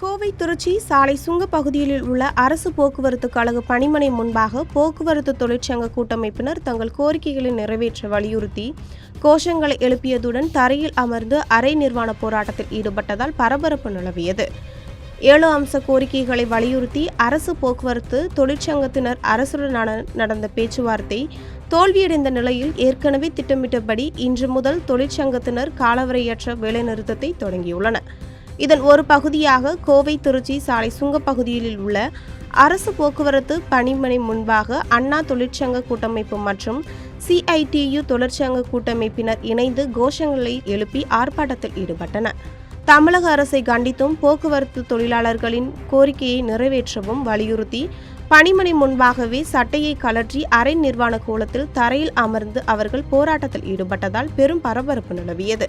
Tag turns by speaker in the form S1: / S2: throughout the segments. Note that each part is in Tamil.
S1: கோவை திருச்சி சாலை சுங்க பகுதியில் உள்ள அரசு போக்குவரத்து கழக பணிமனை முன்பாக போக்குவரத்து தொழிற்சங்க கூட்டமைப்பினர் தங்கள் கோரிக்கைகளை நிறைவேற்ற வலியுறுத்தி கோஷங்களை எழுப்பியதுடன் தரையில் அமர்ந்து அரை நிர்வாண போராட்டத்தில் ஈடுபட்டதால் பரபரப்பு நிலவியது. ஏழு அம்ச கோரிக்கைகளை வலியுறுத்தி அரசு போக்குவரத்து தொழிற்சங்கத்தினர் அரசுடன் நடந்த பேச்சுவார்த்தை தோல்வியடைந்த நிலையில் ஏற்கனவே திட்டமிட்டபடி இன்று முதல் தொழிற்சங்கத்தினர் காலவரையற்ற வேலைநிறுத்தத்தை தொடங்கியுள்ளனர். இதன் ஒரு பகுதியாக கோவை திருச்சி சாலை சுங்கப்பகுதியில் உள்ள அரசு போக்குவரத்து பணிமனை முன்பாக அண்ணா தொழிற்சங்க கூட்டமைப்பு மற்றும் சிஐடியு தொழிற்சங்க கூட்டமைப்பினர் இணைந்து கோஷங்களை எழுப்பி ஆர்ப்பாட்டத்தில் ஈடுபட்டனர். தமிழக அரசை கண்டித்தும் போக்குவரத்து தொழிலாளர்களின் கோரிக்கையை நிறைவேற்றவும் வலியுறுத்தி பணிமனை முன்பாகவே சட்டையை கலற்றி அரை நிர்வாண கோலத்தில் தரையில் அமர்ந்து அவர்கள் போராட்டத்தில் ஈடுபட்டதால் பெரும் பரபரப்பு நிலவியது.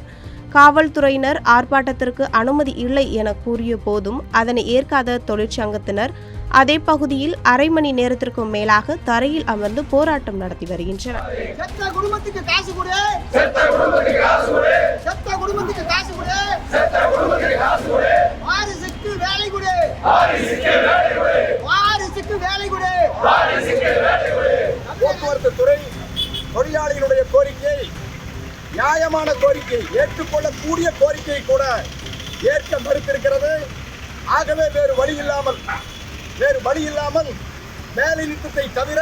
S1: காவல்துறையினர் ஆர்ப்பாட்டத்திற்கு அனுமதி இல்லை என கூறிய போதும் அதனை ஏற்காத தொழிற்சங்கத்தினர் அதே பகுதியில் அரை மணி நேரத்திற்கும் மேலாக தரையில் அமர்ந்து போராட்டம் நடத்தி வருகின்றனர்.
S2: வாரிசுக்கு வேலை கொடு. போக்குவரத்து துறை தொழிலாளிகளுடைய கோரிக்கை நியாயமான கோரிக்கை ஏற்றுக்கொள்ளக்கூடிய கோரிக்கை கூட ஏற்க மறுத்திருக்கிறது. ஆகவே வேறு வழி இல்லாமல் வேறு வழி இல்லாமல் வேலை நிறுத்தத்தை தவிர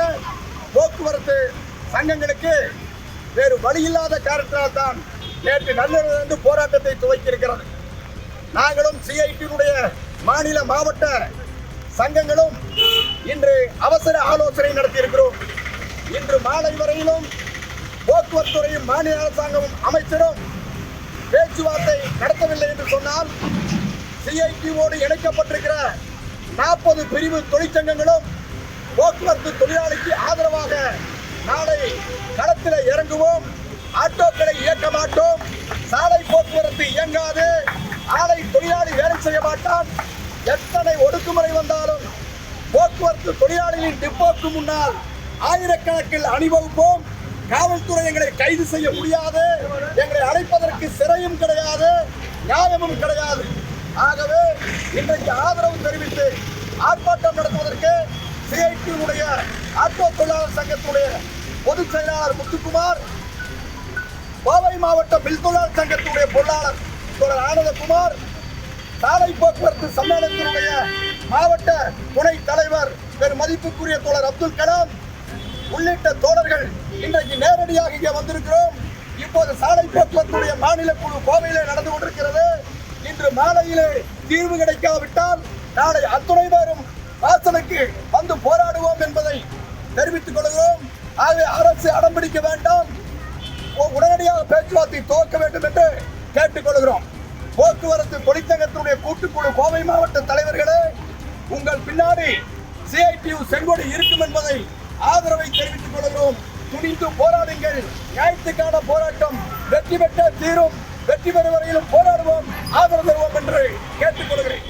S2: போக்குவரத்து சங்கங்களுக்கு வேறு வழி இல்லாத காரணத்தினால் தான் நேற்று நள்ளிரவு போராட்டத்தை துவக்கியிருக்கிறது. நாங்களும் சிஐடியினுடைய மாநில மாவட்ட சங்கங்களும் இன்று அவசர ஆலோசனை நடத்தியிருக்கிறோம். இன்று மாலை வரையிலும் போக்குவரத்துறையும் மாநில அரசாங்கமும் அமைச்சரும் பேச்சுவார்த்தை நடத்தவில்லை என்று சொன்னால் சிஐடிஓடு இணைக்கப்பட்டிருக்கிற நாற்பது பிரிவு தொழிற்சங்கங்களும் போக்குவரத்து தொழிலாளிக்கு ஆதரவாக நாளை களத்தில் இறங்குவோம். ஆட்டோக்களை இயக்க மாட்டோம். சாலை போக்குவரத்து இயங்காது. ஆலை தொழிலாளி வேலை செய்ய மாட்டான். எத்தனை ஒடுக்குமுறை வந்தாலும் போக்குவரத்து தொழிலாளிகளின் டிப்போக்கு முன்னால் ஆயிரக்கணக்கில் அணிவகுப்போம். காவல்துறை எங்களை கைது செய்ய முடியாது. எங்களை அழைப்பதற்கு சிறையும் கிடையாது நியாயமும் கிடையாது. ஆகவே இன்றைக்கு ஆதரவு தெரிவித்து ஆர்ப்பாட்டம் நடத்துவதற்கு சிஐடியுடைய ஆட்டோ தொழிலாளர் சங்கத்துடைய பொதுச் செயலாளர் முத்துக்குமார் கோவை மாவட்ட மில் தொழிலாளர் சங்கத்துடைய பொருளாளர் தோழர் ஆனந்தகுமார் சாலை போக்குவரத்து சம்மேளனத்தினுடைய மாவட்ட துணை தலைவர் பெரு மதிப்புக்குரிய தோழர் அப்துல் கலாம் உள்ளிட்ட தோழர்கள் இன்றைக்கு நேரடியாக இங்கே வந்திருக்கிறோம். இப்போது சாலை போக்குவரத்துடைய மாநில குழு கோவையிலே நடந்து கொண்டிருக்கிறது. இன்று மாலையிலே தீர்வு கிடைக்காவிட்டால் நாளை அத்துணை பேரும் வாசலுக்கு வந்து போராடுவோம் என்பதை தெரிவித்துக் கொள்கிறோம். ஆகவே அரசு அடம்பிடிக்க வேண்டாம். உடனடியாக பேச்சுவார்த்தை துவக்க வேண்டும் என்று கேட்டுக்கொள்கிறோம் போக்குவரத்து தொழிற்சங்கத்தினுடைய கூட்டுக்குழு கோவை மாவட்ட தலைவர்களே உங்கள் பின்னாடி சிஐடியு செங்கோடு இருக்கும் என்பதை ஆதரவை தெரிவித்துக் கொள்கிறோம். துணிந்து போராடுங்கள். நியாயத்துக்கான போராட்டம் வெற்றி பெற்ற தீரும். வெற்றி பெறும் வரையிலும் போராடுவோம். ஆதரவு தருவோம் என்று கேட்டுக்கொள்கிறேன்